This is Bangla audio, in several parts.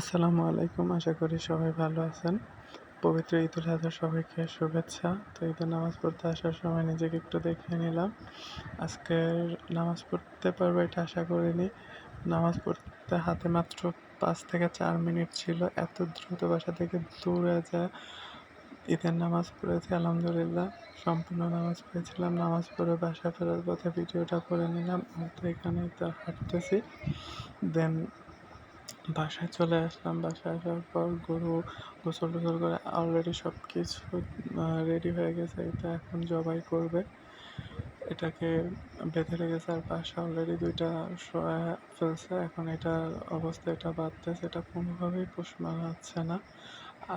আসসালামু আলাইকুম, আশা করি সবাই ভালো আছেন। পবিত্র ঈদুল আজহার সবাইকে শুভেচ্ছা। তো ঈদের নামাজ পড়তে আসার সময় নিজেকে একটু দেখিয়ে নিলাম। আজকের নামাজ পড়তে পারব এটা আশা করিনি। নামাজ পড়তে হাতে মাত্র পাঁচ থেকে চার মিনিট ছিল। এত দ্রুত বাসা থেকে দূরে যা ঈদের নামাজ পড়েছি, আলহামদুলিল্লাহ। সম্পূর্ণ নামাজ পড়েছিলাম। নামাজ পড়ে বাসা ফেরার পথে ভিডিওটা করে নিলাম। আর তো এখানে তো হাঁটতেছি। দেন বাসায় চলে আসলাম। বাসায় আসার পর গরু গোসল টোসল করে অলরেডি সব কিছু রেডি হয়ে গেছে। এটা এখন জবাই করবে। এটাকে বেঁধে রেখেছে আর বাসা অলরেডি দুইটা ফেলছে। এখন এটার অবস্থা, এটা বাঁধতেছে, এটা কোনোভাবেই পোষ মানাচ্ছে না।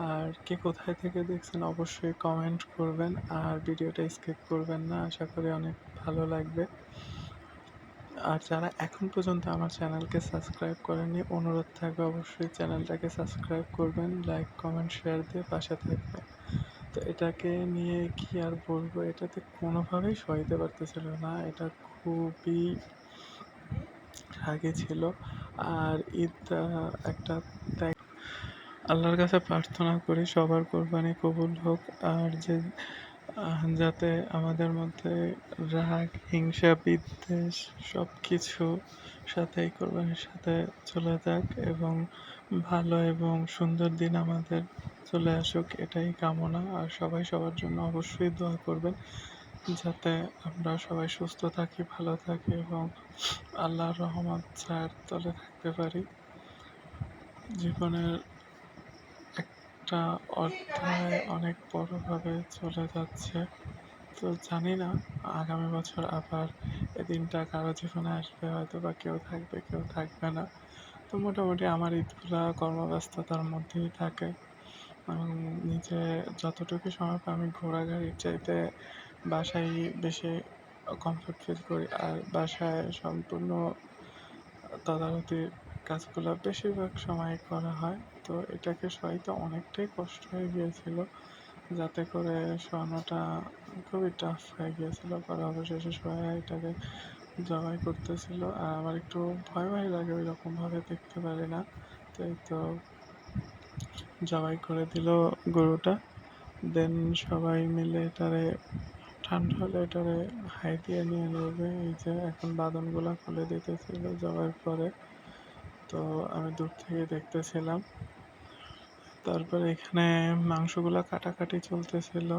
আর কে কোথায় থেকে দেখছেন অবশ্যই কমেন্ট করবেন। আর ভিডিওটা স্কিপ করবেন না। আশা করি অনেক ভালো লাগবে। আর যারা এখন পর্যন্ত আমার চ্যানেলকে সাবস্ক্রাইব করেননি, অনুরোধ থাকবে অবশ্যই চ্যানেলটাকে সাবস্ক্রাইব করবেন, লাইক, কমেন্ট, শেয়ার দিয়ে পাশে থাকবেন। তো এটাকে নিয়ে কি আর বলব? এটাতে কোনোভাবেই সইতে পারতেছিল না। এটা খুবই আগে ছিল। আর ঈদ একটা ত্যাগ। আল্লাহর কাছে প্রার্থনা করি, সবার কোরবানি কবুল হোক। আর যে যাতে আমাদের মধ্যে রাগ, হিংসা, বিদ্বেষ সব কিছু সাথে কোরবানির সাথে চলে যাক এবং ভালো এবং সুন্দর দিন আমাদের চলে আসুক, এটাই কামনা। আর সবাই সবার জন্য অবশ্যই দোয়া করবেন, যাতে আমরা সবাই সুস্থ থাকি, ভালো থাকি এবং আল্লাহর রহমত ছায়ার তলে থাকতে পারি। জীবনের একটা অধ্যায় অনেক বড়োভাবে চলে যাচ্ছে। তো জানি না, আগামী বছর আবার এ দিনটা কারও জীবনে আসবে, হয়তো বা কেউ থাকবে কেউ থাকবে না। তো মোটামুটি আমার ঈদগুলা কর্মব্যস্ততার মধ্যেই থাকে। নিজে যতটুকু সময় পাই আমি ঘোরাঘুরির চাইতে বাসায় বেশি কমফোর্ট ফিল করি, আর বাসায় সম্পূর্ণ তদারকির কাজগুলো বেশিরভাগ সময় করা হয়। তো এটাকে সইতে অনেকটাই কষ্ট হয়ে গিয়েছিল, যাতে করে শোয়ানোটা খুবই টাফ হয়ে গিয়েছিল। পরে অবশেষে শোয়া এটাকে জবাই করতেছিল। আর আমার একটু ভয় ভয় লাগে ওই রকমভাবে দেখতে পারি না। তো এই তো জবাই করে দিল গরুটা। দেন সবাই মিলে এটারে, ঠান্ডা হলে এটারে হাই দিয়ে নিয়ে নেবে। এই যে এখন বাদনগুলো খুলে দিতেছিল জবাইয়ের পরে। তো আমি দূর থেকে দেখতেছিলাম। তারপরে এখানে মাংসগুলো কাটাকাটি চলতেছিল।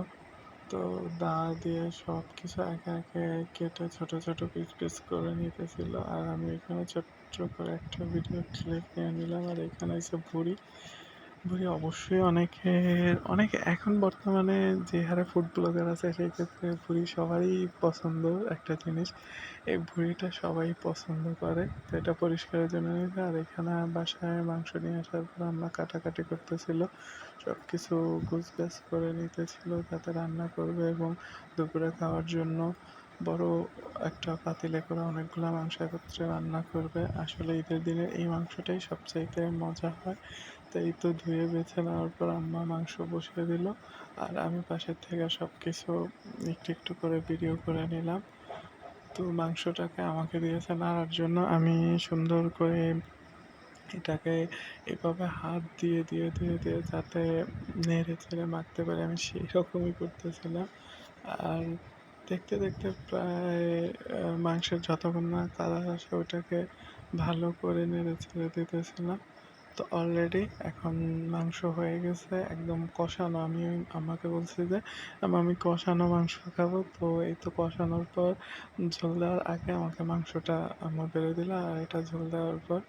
তো দা দিয়ে সব কিছু একে একে কেটে ছোট ছোট পিস পিস করে নিতেছিল। আর আমি এখানে ছোট্ট করে একটা ভিডিও ক্লিপ নিয়ে নিলাম। আর এখানে এসে ভুড়ি। ভুড়ি অবশ্যই অনেকের, অনেকে এখন বর্তমানে যে হারে ফুড ব্লগার আছে, সেই ক্ষেত্রে ভুড়ি সবারই পছন্দ একটা জিনিস। এই ভুড়িটা সবাই পছন্দ করে, তো এটা পরিষ্কারের জন্য নিতে আর এখানে বাসায় মাংস নিয়ে আসার পর আমরা কাটাকাটি করতেছিল সব কিছু গুছগাছ করে নিতেছিল যাতে রান্না করবে এবং দুপুরে খাওয়ার জন্য বড় একটা পাতিলে করে অনেকগুলো মাংস একত্রে রান্না করবে। আসলে ঈদের দিনে এই মাংসটাই সবচাইতে মজা হয়। তো এই তো ধুয়ে বেছে নেওয়ার পর আম্মা মাংস বসিয়ে দিল। আর আমি পাশের থেকে সব কিছু একটু একটু করে ভিডিও করে নিলাম। তো মাংসটাকে আমাকে দিয়েছে নাড়ার জন্য। আমি সুন্দর করে এটাকে এভাবে হাত দিয়ে দিয়ে দিয়ে দিয়ে যাতে নেড়ে চেড়ে মাখতে পারি আমি সেই রকমই করতেছিলাম। আর দেখতে দেখতে প্রায় মাংসের যতক্ষণ না কালার আসে ওটাকে ভালো করে নেড়ে ছেড়ে দিতেছিলাম। তো অলরেডি এখন মাংস হয়ে গেছে, একদম কষানো। আমি আমাকে বলছি যে আমি কষানো মাংস খাব। তো এই তো কষানোর পর ঝোল দেওয়ার আগে আমাকে মাংসটা আমার বেড়ে দিল আর এটা ঝোল দেওয়ার পর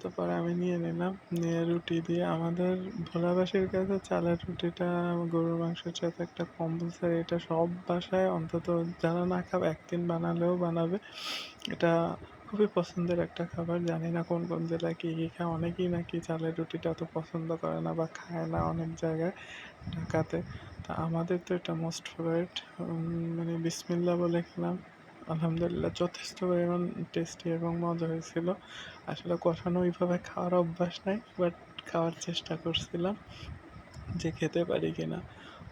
তো পরে আমি নিয়ে নিলাম। নিয়ে রুটি দিয়ে আমাদের ভোলাবাসীর কাছে চালের রুটিটা, গরুর মাংসের সাথে একটা কম্পালসারি, এটা সব বাসায় অন্তত যারা না খাবে, একদিন বানালেও বানাবে। এটা খুবই পছন্দের একটা খাবার। জানি না কোন কোন জেলায় কী কী খায়। অনেকেই নাকি চালের রুটিটা অত পছন্দ করে না বা খায় না অনেক জায়গায় ঢাকাতে। তা আমাদের তো এটা মোস্ট ফেভারিট মানে বিসমিল্লা বলে খেলাম। আলহামদুলিল্লাহ, যথেষ্ট পরিমাণ টেস্টি এবং মজা হয়েছিল। আসলে কষানো ওইভাবে খাওয়ার অভ্যাস নাই বাট খাওয়ার চেষ্টা করছিলাম যে খেতে পারি কিনা।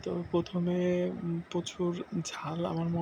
তো প্রথমে প্রচুর ঝাল আমার মনে